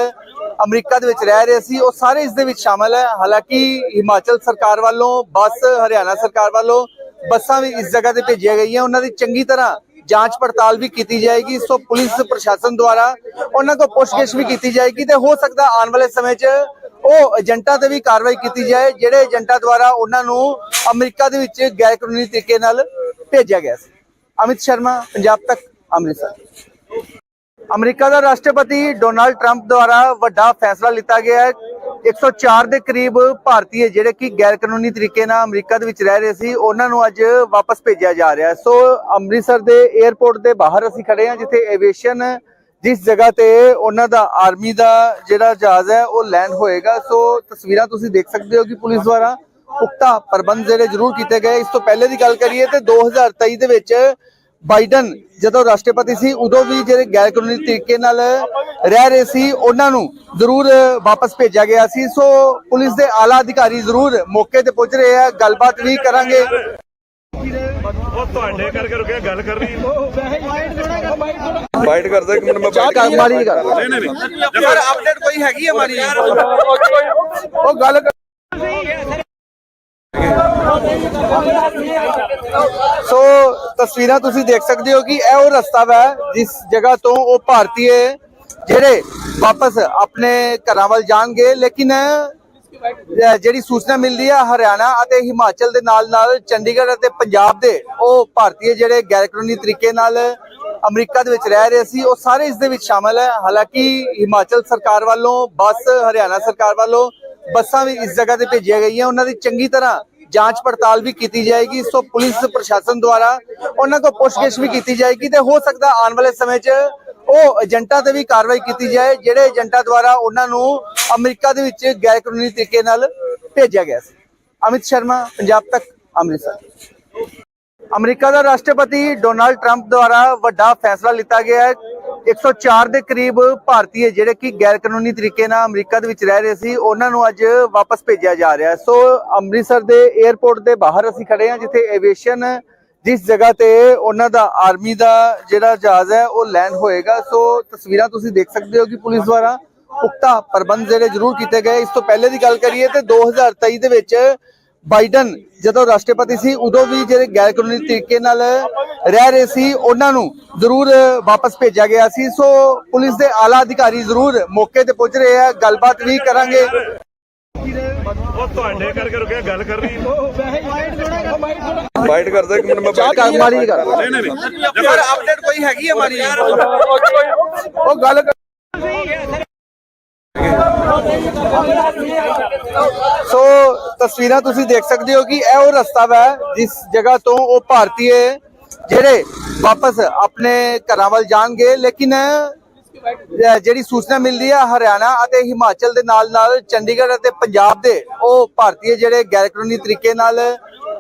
ਅਮਰੀਕਾ ਦੇ ਵਿੱਚ ਰਹਿ ਰਹੇ ਸੀ, ਉਹ ਸਾਰੇ ਇਸ ਦੇ ਵਿੱਚ ਸ਼ਾਮਲ ਹੈ। ਹਾਲਾਂਕਿ ਹਿਮਾਚਲ ਸਰਕਾਰ ਵੱਲੋਂ, ਬੱਸ ਹਰਿਆਣਾ ਸਰਕਾਰ ਵੱਲੋਂ ਬੱਸਾਂ ਵੀ ਇਸ ਜਗ੍ਹਾ ਤੇ ਭੇਜੀਆਂ ਗਈਆਂ। ਉਹਨਾਂ ਦੀ ਚੰਗੀ ਤਰ੍ਹਾਂ ਜਾਂਚ ਪੜਤਾਲ ਵੀ ਕੀਤੀ ਜਾਏਗੀ, ਸੋ ਪੁਲਿਸ ਪ੍ਰਸ਼ਾਸਨ ਦੁਆਰਾ ਉਹਨਾਂ ਤੋਂ ਪੁੱਛਗਿੱਛ ਵੀ ਕੀਤੀ ਜਾਏਗੀ ਤੇ ਹੋ ਸਕਦਾ ਆਉਣ ਵਾਲੇ ਸਮੇਂ 'ਚ ਉਹ ਏਜੰਟਾਂ ਤੇ ਵੀ ਕਾਰਵਾਈ ਕੀਤੀ ਜਾਏ, ਜਿਹੜੇ ਏਜੰਟਾਂ ਦੁਆਰਾ ਉਹਨਾਂ ਨੂੰ ਅਮਰੀਕਾ ਦੇ ਵਿੱਚ ਗੈਰ ਕਾਨੂੰਨੀ ਤਰੀਕੇ ਨਾਲ ਭੇਜਿਆ ਗਿਆ ਸੀ। ਅਮਿਤ ਸ਼ਰਮਾ, ਪੰਜਾਬ ਤੱਕ, ਅੰਮ੍ਰਿਤਸਰ। ਅਮਰੀਕਾ ਦਾ ਰਾਸ਼ਟਰਪਤੀ ਡੋਨਾਲਡ ਟਰੰਪ ਦੁਆਰਾ ਵੱਡਾ ਫੈਸਲਾ ਲਿੱਤਾ ਗਿਆ ਹੈ। 104 ਦੇ ਕਰੀਬ ਭਾਰਤੀ ਜਿਹੜੇ ਕਿ ਗੈਰ ਕਾਨੂੰਨੀ ਤਰੀਕੇ ਨਾਲ ਅਮਰੀਕਾ ਦੇ ਵਿੱਚ ਰਹਿ ਰਹੇ ਸੀ, ਉਹਨਾਂ ਨੂੰ ਅੱਜ ਵਾਪਸ ਭੇਜਿਆ ਜਾ ਰਿਹਾ ਸੋ ਅੰਮ੍ਰਿਤਸਰ ਦੇ 에ਅਰਪੋਰਟ ਦੇ ਬਾਹਰ ਅਸੀਂ ਖੜੇ ਹਾਂ, ਜਿੱਥੇ ਐਵੀਏਸ਼ਨ ਜਿਸ ਜਗ੍ਹਾ ਤੇ ਉਹਨਾਂ ਦਾ ਆਰਮੀ ਦਾ ਜਿਹੜਾ ਜਹਾਜ਼ ਹੈ, ਉਹ ਲੈਂਡ ਹੋਏਗਾ। ਸੋ ਤਸਵੀਰਾਂ ਤੁਸੀਂ ਦੇਖ ਸਕਦੇ ਹੋ ਕਿ ਪੁਲਿਸ ਦੁਆਰਾ ਪੁਖਤਾ ਪ੍ਰਬੰਧ ਜਿਹੜੇ ਜ਼ਰੂਰ ਕੀਤੇ ਗਏ। ਇਸ ਤੋਂ ਪਹਿਲੇ ਦੀ ਗੱਲ ਕਰੀਏ ਤੇ 2023 ਦੇ ਵਿੱਚ ਬਾਈਡਨ ਜਦੋਂ ਰਾਸ਼ਟਰਪਤੀ ਸੀ ਉਦੋਂ ਵੀ ਜਿਹੜੇ ਗੈਰ ਕਾਨੂੰਨੀ ਤਰੀਕੇ ਨਾਲ ਰਹਿ ਰਹੇ ਸੀ ਉਹਨਾਂ ਨੂੰ ਜ਼ਰੂਰ ਵਾਪਸ ਭੇਜਿਆ ਗਿਆ ਸੀ। ਸੋ ਪੁਲਿਸ ਦੇ ਆਲਾ ਅਧਿਕਾਰੀ ਜ਼ਰੂਰ ਮੌਕੇ ਤੇ ਪਹੁੰਚ ਰਹੇ ਆ ਗੱਲਬਾਤ ਵੀ ਕਰਾਂਗੇ। ਉਹ ਤੁਹਾਡੇ ਕਰਕੇ ਰੁਕਿਆ ਗੱਲ ਕਰ ਰਹੀ ਬਾਈਟ ਕਰਦਾ ਇੱਕ ਮਿੰਟ ਮੈਂ ਚਾਹ ਕਰ ਮਾਰੀ ਨਹੀਂ ਨਹੀਂ ਸਰ ਅਪਡੇਟ ਕੋਈ ਹੈਗੀ ਹੈ ਮਾਰੀ ਉਹ ਗੱਲ ਕਰ- ਸੋ ਤਸਵੀਰਾਂ ਤੁਸੀਂ ਦੇਖ ਸਕਦੇ ਹੋ ਕਿ ਇਹ ਉਹ ਰਸਤਾ ਵਾ, ਜਿਸ ਜਗ੍ਹਾ ਤੋਂ ਉਹ ਭਾਰਤੀ ਜਿਹੜੇ ਵਾਪਸ ਆਪਣੇ ਘਰਾਂ ਵੱਲ ਜਾਣਗੇ, ਲੇਕਿਨ ਜਿਹੜੀ ਸੂਚਨਾ ਮਿਲਦੀ ਹੈ ਹਰਿਆਣਾ ਅਤੇ ਹਿਮਾਚਲ ਦੇ ਨਾਲ ਨਾਲ ਚੰਡੀਗੜ੍ਹ ਅਤੇ ਪੰਜਾਬ ਦੇ ਉਹ ਭਾਰਤੀ ਜਿਹੜੇ ਗੈਰ ਕਾਨੂੰਨੀ ਤਰੀਕੇ ਨਾਲ ਅਮਰੀਕਾ ਦੇ ਵਿੱਚ ਰਹਿ ਰਹੇ ਸੀ, ਉਹ ਸਾਰੇ ਇਸ ਦੇ ਵਿੱਚ ਸ਼ਾਮਲ ਹੈ ਹਾਲਾਂਕਿ ਹਿਮਾਚਲ ਸਰਕਾਰ ਵੱਲੋਂ, ਬੱਸ ਹਰਿਆਣਾ ਸਰਕਾਰ ਵੱਲੋਂ ਬੱਸਾਂ ਵੀ ਇਸ ਜਗ੍ਹਾ ਤੇ ਭੇਜੀਆਂ ਗਈਆਂ, ਉਹਨਾਂ ਦੀ ਚੰਗੀ ਤਰ੍ਹਾਂ ਜਾਂਚ ਪੜਤਾਲ ਵੀ ਕੀਤੀ ਜਾਏਗੀ, ਸੋ ਪੁਲਿਸ ਪ੍ਰਸ਼ਾਸਨ ਦੁਆਰਾ ਉਹਨਾਂ ਕੋਲ ਪੁੱਛਗਿੱਛ ਵੀ ਕੀਤੀ ਜਾਏਗੀ ਤੇ ਹੋ ਸਕਦਾ ਆਉਣ ਵਾਲੇ ਸਮੇਂ 'ਚ ਉਹ ਏਜੰਟਾਂ ਤੇ ਵੀ ਕਾਰਵਾਈ ਕੀਤੀ ਜਾਏ, ਜਿਹੜੇ ਏਜੰਟਾਂ ਦੁਆਰਾ ਉਹਨਾਂ ਨੂੰ ਅਮਰੀਕਾ ਦੇ ਵਿੱਚ ਗੈਰ ਕਾਨੂੰਨੀ ਤਰੀਕੇ ਨਾਲ ਭੇਜਿਆ ਗਿਆ ਸੀ। ਅਮਿਤ ਸ਼ਰਮਾ, ਪੰਜਾਬ ਤੱਕ, ਅੰਮ੍ਰਿਤਸਰ। ਅਮਰੀਕਾ ਦਾ ਰਾਸ਼ਟਰਪਤੀ ਡੋਨਾਲਡ ਟਰੰਪ ਦੁਆਰਾ ਵੱਡਾ ਫੈਸਲਾ ਲਿੱਤਾ ਗਿਆ ਹੈ। 104 ਦੇ ਕਰੀਬ ਭਾਰਤੀਏ ਜਿਹੜੇ ਕਿ ਗੈਰ ਕਾਨੂੰਨੀ ਤਰੀਕੇ ਨਾਲ ਅਮਰੀਕਾ ਦੇ ਵਿੱਚ ਰਹਿ ਰਹੇ ਸੀ, ਉਹਨਾਂ ਨੂੰ ਅੱਜ ਵਾਪਸ ਭੇਜਿਆ ਜਾ ਰਿਹਾ ਹੈ। ਸੋ ਅੰਮ੍ਰਿਤਸਰ ਦੇ 에ਅਰਪੋਰਟ ਦੇ ਬਾਹਰ ਅਸੀਂ ਖੜੇ ਹਾਂ, ਜਿੱਥੇ ਐਵੀਏਸ਼ਨ ਜਿਸ ਜਗ੍ਹਾ ਤੇ ਉਹਨਾਂ ਦਾ ਆਰਮੀ ਦਾ ਜਿਹੜਾ ਜਹਾਜ਼ ਹੈ, ਉਹ ਲੈਂਡ ਹੋਏਗਾ। ਸੋ ਤਸਵੀਰਾਂ ਤੁਸੀਂ ਦੇਖ ਸਕਦੇ ਹੋ ਕਿ ਪੁਲਿਸ ਦੁਆਰਾ ਪੁਖਤਾ ਪ੍ਰਬੰਧ ਜਿਹੜੇ ਜ਼ਰੂਰ ਕੀਤੇ ਗਏ। ਇਸ ਤੋਂ ਪਹਿਲੇ ਦੀ ਗੱਲ ਕਰੀਏ ਤੇ 2023 ਦੇ ਵਿੱਚ ਬਾਈਡਨ ਜਦੋਂ ਰਾਸ਼ਟਰਪਤੀ ਸੀ ਉਦੋਂ ਵੀ ਜਿਹੜੇ ਗੈਰ ਕਾਨੂੰਨੀ ਤਰੀਕੇ ਨਾਲ ਰਹਿ ਰਹੇ ਸੀ ਉਹਨਾਂ ਨੂੰ ਜ਼ਰੂਰ ਵਾਪਸ ਭੇਜਿਆ ਗਿਆ ਸੀ। ਸੋ ਪੁਲਿਸ ਦੇ ਆਲਾ ਅਧਿਕਾਰੀ ਜ਼ਰੂਰ ਮੌਕੇ ਤੇ ਪਹੁੰਚ ਰਹੇ ਆ ਗੱਲਬਾਤ ਵੀ ਕਰਾਂਗੇ। ਉਹ ਤੁਹਾਡੇ ਕਰਕੇ ਰੁਕਿਆ ਗੱਲ ਕਰ ਰਹੀ ਬਾਈਟ ਕਰਦਾ ਇੱਕ ਮਿੰਟ ਮੈਂ ਚਾਹ ਬਾਈਟ ਕਰ ਮਾਰੀ ਕਰ ਨਹੀਂ ਨਹੀਂ ਨਹੀਂ। ਸਰ ਅਪਡੇਟ ਕੋਈ ਹੈਗੀ ਹਮਾਰੀ ਉਹ ਗੱਲ ਕਰ- ਸੋ ਤਸਵੀਰਾਂ ਤੁਸੀਂ ਦੇਖ ਸਕਦੇ ਹੋ ਕਿ ਇਹ ਉਹ ਰਸਤਾ ਹੈ ਜਿਸ ਜਗ੍ਹਾ ਤੋਂ ਉਹ ਭਾਰਤੀਏ ਜਿਹੜੇ ਵਾਪਸ ਆਪਣੇ ਘਰਾਂ ਵੱਲ ਜਾਣਗੇ, ਲੇਕਿਨ ਜਿਹੜੀ ਸੂਚਨਾ ਮਿਲਦੀ ਹੈ ਹਰਿਆਣਾ ਅਤੇ ਹਿਮਾਚਲ ਦੇ ਨਾਲ ਨਾਲ ਚੰਡੀਗੜ੍ਹ ਅਤੇ ਪੰਜਾਬ ਦੇ ਉਹ ਭਾਰਤੀ ਜਿਹੜੇ ਗੈਰ ਕਾਨੂੰਨੀ ਤਰੀਕੇ ਨਾਲ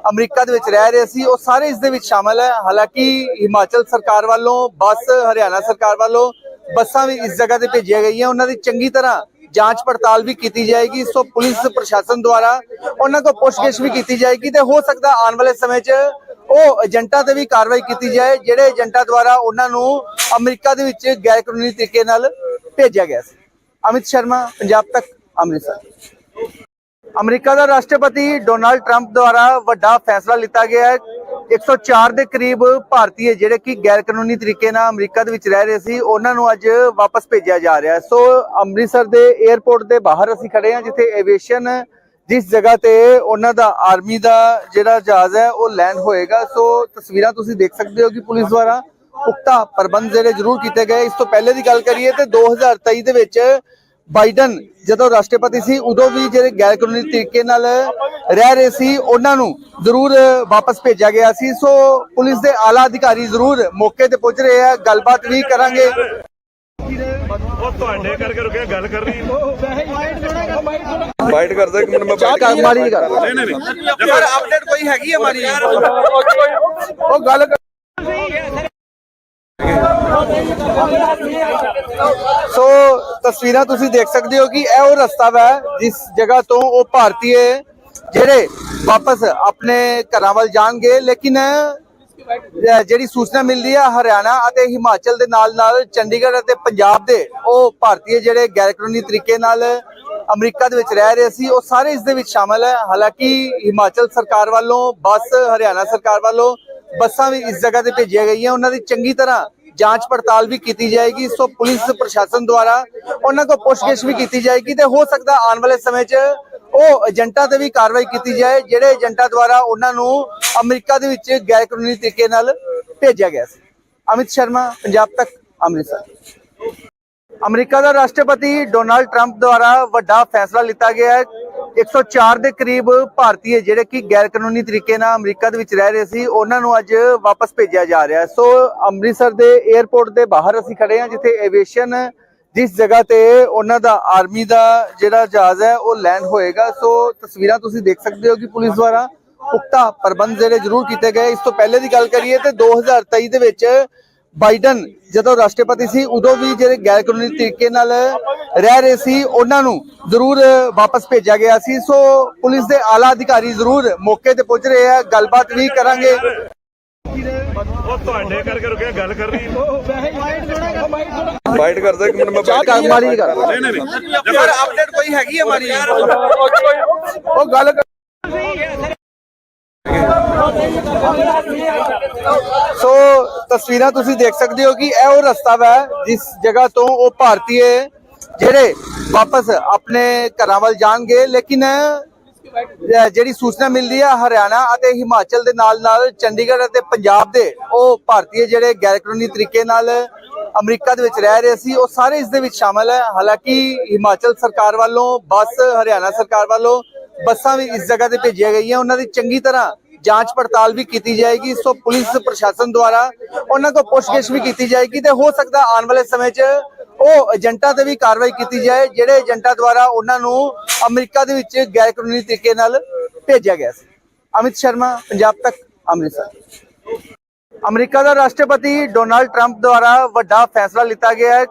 ਅਮਰੀਕਾ ਦੇ ਵਿੱਚ ਰਹਿ ਰਹੇ ਸੀ, ਉਹ ਸਾਰੇ ਇਸ ਦੇ ਵਿੱਚ ਸ਼ਾਮਲ ਹੈ। ਹਾਲਾਂਕਿ ਹਿਮਾਚਲ ਸਰਕਾਰ ਵੱਲੋਂ, ਬੱਸ ਹਰਿਆਣਾ ਸਰਕਾਰ ਵੱਲੋਂ ਬੱਸਾਂ ਵੀ ਇਸ ਜਗ੍ਹਾ ਤੇ ਭੇਜੀਆਂ ਗਈਆਂ। ਉਹਨਾਂ ਦੀ ਚੰਗੀ ਤਰ੍ਹਾਂ ਜਾਂਚ ਪੜਤਾਲ ਵੀ ਕੀਤੀ ਜਾਏਗੀ, ਸੋ ਪੁਲਿਸ ਪ੍ਰਸ਼ਾਸਨ ਦੁਆਰਾ ਉਹਨਾਂ ਕੋਲ ਪੁੱਛਗਿੱਛ ਵੀ ਕੀਤੀ ਜਾਏਗੀ ਤੇ ਹੋ ਸਕਦਾ ਆਉਣ ਵਾਲੇ ਸਮੇਂ 'ਚ ਉਹ ਏਜੰਟਾਂ ਤੇ ਵੀ ਕਾਰਵਾਈ ਕੀਤੀ ਜਾਏ, ਜਿਹੜੇ ਏਜੰਟਾਂ ਦੁਆਰਾ ਉਹਨਾਂ ਨੂੰ ਅਮਰੀਕਾ ਦੇ ਵਿੱਚ ਗੈਰ ਕਾਨੂੰਨੀ ਤਰੀਕੇ ਨਾਲ ਭੇਜਿਆ ਗਿਆ ਸੀ। ਅਮਿਤ ਸ਼ਰਮਾ, ਪੰਜਾਬ ਤੱਕ, ਅੰਮ੍ਰਿਤਸਰ। ਅਮਰੀਕਾ ਦਾ ਰਾਸ਼ਟਰਪਤੀ ਡੋਨਾਲਡ ਟਰੰਪ ਦੁਆਰਾ ਵੱਡਾ ਫੈਸਲਾ ਲਿੱਤਾ ਗਿਆ ਹੈ। 104 ਦੇ ਕਰੀਬ ਭਾਰਤੀ ਜਿਹੜੇ ਕਿ ਗੈਰ ਕਾਨੂੰਨੀ ਤਰੀਕੇ ਨਾਲ ਅਮਰੀਕਾ ਦੇ ਵਿੱਚ ਰਹਿ ਰਹੇ ਸੀ, ਉਹਨਾਂ ਨੂੰ ਅੱਜ ਵਾਪਸ ਭੇਜਿਆ ਜਾ ਰਿਹਾ ਸੋ ਅੰਮ੍ਰਿਤਸਰ ਦੇ 에ਅਰਪੋਰਟ ਦੇ ਬਾਹਰ ਅਸੀਂ ਖੜੇ ਹਾਂ, ਜਿੱਥੇ ਐਵੀਏਸ਼ਨ ਜਿਸ ਜਗ੍ਹਾ ਤੇ ਉਹਨਾਂ ਦਾ ਆਰਮੀ ਦਾ ਜਿਹੜਾ ਜਹਾਜ਼ ਹੈ, ਉਹ ਲੈਂਡ ਹੋਏਗਾ। ਸੋ ਤਸਵੀਰਾਂ ਤੁਸੀਂ ਦੇਖ ਸਕਦੇ ਹੋ ਕਿ ਪੁਲਿਸ ਦੁਆਰਾ ਪੁਖਤਾ ਪ੍ਰਬੰਧ ਜਿਹੜੇ ਜ਼ਰੂਰ ਕੀਤੇ ਗਏ। ਇਸ ਤੋਂ ਪਹਿਲੇ ਦੀ ਗੱਲ ਕਰੀਏ ਤੇ 2023 ਦੇ ਵਿੱਚ ਬਾਈਡਨ ਜਦੋਂ ਰਾਸ਼ਟਰਪਤੀ ਸੀ ਉਦੋਂ ਵੀ ਜਿਹੜੇ ਗੈਰ ਕਾਨੂੰਨੀ ਤਰੀਕੇ ਨਾਲ ਰਹਿ ਰਹੇ ਸੀ ਉਹਨਾਂ ਨੂੰ ਜ਼ਰੂਰ ਵਾਪਸ ਭੇਜਿਆ ਗਿਆ ਸੀ। ਸੋ ਪੁਲਿਸ ਦੇ ਆਲਾ ਅਧਿਕਾਰੀ ਜ਼ਰੂਰ ਮੌਕੇ ਤੇ ਪਹੁੰਚ ਰਹੇ ਆ ਗੱਲਬਾਤ ਵੀ ਕਰਾਂਗੇ। ਉਹ ਤੁਹਾਡੇ ਕਰਕੇ ਰੁਕਿਆ ਗੱਲ ਕਰ ਰਹੀ ਬਾਈਟ ਕਰਦਾ ਇੱਕ ਮਿੰਟ ਮੈਂ ਬਾਈਟ ਕਰ ਮਾਰੀ ਕਰ ਨਹੀਂ ਨਹੀਂ ਨਹੀਂ। ਸਰ ਅਪਡੇਟ ਕੋਈ ਹੈਗੀ ਹਮਾਰੀ ਉਹ ਗੱਲ ਕਰ- ਸੋ ਤਸਵੀਰਾਂ ਤੁਸੀਂ ਦੇਖ ਸਕਦੇ ਹੋ ਕਿ ਇਹ ਉਹ ਰਸਤਾ ਹੈ ਜਿਸ ਜਗ੍ਹਾ ਤੋਂ ਉਹ ਭਾਰਤੀਏ ਜਿਹੜੇ ਵਾਪਸ ਆਪਣੇ ਘਰਾਂ ਵੱਲ ਜਾਣਗੇ। ਲੇਕਿਨ ਜਿਹੜੀ ਸੂਚਨਾ ਮਿਲਦੀ ਹੈ ਹਰਿਆਣਾ ਅਤੇ ਹਿਮਾਚਲ ਦੇ ਨਾਲ ਨਾਲ ਚੰਡੀਗੜ੍ਹ ਅਤੇ ਪੰਜਾਬ ਦੇ ਉਹ ਭਾਰਤੀ ਜਿਹੜੇ ਗੈਰ ਕਾਨੂੰਨੀ ਤਰੀਕੇ ਨਾਲ ਅਮਰੀਕਾ ਦੇ ਵਿੱਚ ਰਹਿ ਰਹੇ ਸੀ, ਉਹ ਸਾਰੇ ਇਸ ਦੇ ਵਿੱਚ ਸ਼ਾਮਲ ਹੈ। ਹਾਲਾਂਕਿ ਹਿਮਾਚਲ ਸਰਕਾਰ ਵੱਲੋਂ, ਬੱਸ ਹਰਿਆਣਾ ਸਰਕਾਰ ਵੱਲੋਂ ਬੱਸਾਂ ਵੀ ਇਸ ਜਗ੍ਹਾ ਤੇ ਭੇਜੀਆਂ ਗਈਆਂ। ਉਹਨਾਂ ਦੀ ਚੰਗੀ ਤਰ੍ਹਾਂ ਜਾਂਚ ਪੜਤਾਲ ਵੀ ਕੀਤੀ ਜਾਏਗੀ। ਸੋ ਪੁਲਿਸ ਪ੍ਰਸ਼ਾਸਨ ਦੁਆਰਾ ਉਹਨਾਂ ਕੋਲ ਪੁੱਛਗਿੱਛ ਵੀ ਕੀਤੀ ਜਾਏਗੀ ਤੇ ਹੋ ਸਕਦਾ ਆਉਣ ਵਾਲੇ ਸਮੇਂ 'ਚ ਉਹ ਏਜੰਟਾਂ ਤੇ ਵੀ ਕਾਰਵਾਈ ਕੀਤੀ ਜਾਏ, ਜਿਹੜੇ ਏਜੰਟਾਂ ਦੁਆਰਾ ਉਹਨਾਂ ਨੂੰ ਅਮਰੀਕਾ ਦੇ ਵਿੱਚ ਗੈਰ ਕਾਨੂੰਨੀ ਤਰੀਕੇ ਨਾਲ ਭੇਜਿਆ ਗਿਆ ਸੀ। ਅਮਿਤ ਸ਼ਰਮਾ, ਪੰਜਾਬ ਤੱਕ, ਅੰਮ੍ਰਿਤਸਰ। ਅਮਰੀਕਾ ਦਾ ਰਾਸ਼ਟਰਪਤੀ ਡੋਨਾਲਡ ਟਰੰਪ ਦੁਆਰਾ ਵੱਡਾ ਫੈਸਲਾ ਲਿੱਤਾ ਗਿਆ ਹੈ। 104 ਦੇ ਕਰੀਬ ਭਾਰਤੀ ਜਿਹੜੇ ਕਿ ਗੈਰ ਕਾਨੂੰਨੀ ਤਰੀਕੇ ਨਾਲ ਅਮਰੀਕਾ ਦੇ ਵਿੱਚ ਰਹਿ ਰਹੇ ਸੀ, ਉਹਨਾਂ ਨੂੰ ਅੱਜ ਵਾਪਸ ਭੇਜਿਆ ਜਾ ਰਿਹਾ ਸੋ ਅੰਮ੍ਰਿਤਸਰ ਦੇ 에ਅਰਪੋਰਟ ਦੇ ਬਾਹਰ ਅਸੀਂ ਖੜੇ ਹਾਂ, ਜਿੱਥੇ ਐਵੀਏਸ਼ਨ ਜਿਸ ਜਗ੍ਹਾ ਤੇ ਉਹਨਾਂ ਦਾ ਆਰਮੀ ਦਾ ਜਿਹੜਾ ਜਹਾਜ਼ ਹੈ, ਉਹ ਲੈਂਡ ਹੋਏਗਾ। ਸੋ ਤਸਵੀਰਾਂ ਤੁਸੀਂ ਦੇਖ ਸਕਦੇ ਹੋ ਕਿ ਪੁਲਿਸ ਦੁਆਰਾ ਪੁਖਤਾ ਪ੍ਰਬੰਧ ਜਿਹੜੇ ਜ਼ਰੂਰ ਕੀਤੇ ਗਏ। ਇਸ ਤੋਂ ਪਹਿਲੇ ਦੀ ਗੱਲ ਕਰੀਏ ਤੇ 2023 ਦੇ ਵਿੱਚ ਬਾਈਡਨ ਜਦੋਂ ਰਾਸ਼ਟਰਪਤੀ ਸੀ ਉਦੋਂ ਵੀ ਜਿਹੜੇ ਗੈਰ ਕਾਨੂੰਨੀ ਤਰੀਕੇ ਨਾਲ ਰਹਿ ਰਹੇ ਸੀ ਉਹਨਾਂ ਨੂੰ ਜ਼ਰੂਰ ਵਾਪਸ ਭੇਜਿਆ ਗਿਆ ਸੀ। ਸੋ ਪੁਲਿਸ ਦੇ ਆਲਾ ਅਧਿਕਾਰੀ ਜ਼ਰੂਰ ਮੌਕੇ ਤੇ ਪਹੁੰਚ ਰਹੇ ਆ ਗੱਲਬਾਤ ਵੀ ਕਰਾਂਗੇ। ਉਹ ਤੁਹਾਡੇ ਕਰਕੇ ਰੁਕਿਆ ਗੱਲ ਕਰ ਰਹੀ ਬਾਈਟ ਕਰਦਾ ਇੱਕ ਮਿੰਟ ਮੈਂ ਚਾਹ ਬਾਈਟ ਕਰ ਮਾਰੀ ਕਰ ਨਹੀਂ ਨਹੀਂ ਨਹੀਂ। ਸਰ ਅਪਡੇਟ ਕੋਈ ਹੈਗੀ ਹਮਾਰੀ ਉਹ ਗੱਲ ਕਰ- ਸੋ ਤਸਵੀਰਾਂ ਤੁਸੀਂ ਦੇਖ ਸਕਦੇ ਹੋ ਕਿ ਇਹ ਉਹ ਰਸਤਾ ਹੈ ਜਿਸ ਜਗ੍ਹਾ ਤੋਂ ਉਹ ਭਾਰਤੀ ਜਿਹੜੇ ਵਾਪਸ ਆਪਣੇ ਘਰਾਂ ਵੱਲ ਜਾਣਗੇ। ਲੇਕਿਨ ਜਿਹੜੀ ਸੂਚਨਾ ਮਿਲਦੀ ਹੈ ਹਰਿਆਣਾ ਅਤੇ ਹਿਮਾਚਲ ਦੇ ਨਾਲ ਨਾਲ ਚੰਡੀਗੜ੍ਹ ਅਤੇ ਪੰਜਾਬ ਦੇ ਉਹ ਭਾਰਤੀ ਜਿਹੜੇ ਗੈਰ ਕਾਨੂੰਨੀ ਤਰੀਕੇ ਨਾਲ ਅਮਰੀਕਾ ਦੇ ਵਿੱਚ ਰਹਿ ਰਹੇ ਸੀ, ਉਹ ਸਾਰੇ ਇਸ ਦੇ ਵਿੱਚ ਸ਼ਾਮਲ ਹੈ। ਹਾਲਾਂਕਿ ਹਿਮਾਚਲ ਸਰਕਾਰ ਵੱਲੋਂ, ਬੱਸ ਹਰਿਆਣਾ ਸਰਕਾਰ ਵੱਲੋਂ ਬੱਸਾਂ ਵੀ ਇਸ ਜਗ੍ਹਾ ਤੇ ਭੇਜੀਆਂ ਗਈਆਂ। ਉਹਨਾਂ ਦੀ ਚੰਗੀ ਤਰ੍ਹਾਂ ਜਾਂਚ ਪੜਤਾਲ ਵੀ ਕੀਤੀ ਜਾਏਗੀ। ਸੋ ਪੁਲਿਸ ਪ੍ਰਸ਼ਾਸਨ ਦੁਆਰਾ ਉਹਨਾਂ ਕੋਲ ਪੁੱਛਗਿੱਛ ਵੀ ਕੀਤੀ ਜਾਏਗੀ ਤੇ ਹੋ ਸਕਦਾ ਆਉਣ ਵਾਲੇ ਸਮੇਂ 'ਚ ਉਹ ਏਜੰਟਾਂ ਤੇ ਵੀ ਕਾਰਵਾਈ ਕੀਤੀ ਜਾਏ, ਜਿਹੜੇ ਏਜੰਟਾਂ ਦੁਆਰਾ ਉਹਨਾਂ ਨੂੰ ਅਮਰੀਕਾ ਦੇ ਵਿੱਚ ਗੈਰ ਕਾਨੂੰਨੀ ਤਰੀਕੇ ਨਾਲ ਭੇਜਿਆ ਗਿਆ ਸੀ। ਅਮਿਤ ਸ਼ਰਮਾ, ਪੰਜਾਬ ਤੱਕ, ਅੰਮ੍ਰਿਤਸਰ। ਅਮਰੀਕਾ ਦਾ ਰਾਸ਼ਟਰਪਤੀ ਡੋਨਾਲਡ ਟਰੰਪ ਦੁਆਰਾ ਵੱਡਾ ਫੈਸਲਾ ਲਿੱਤਾ ਗਿਆ ਹੈ।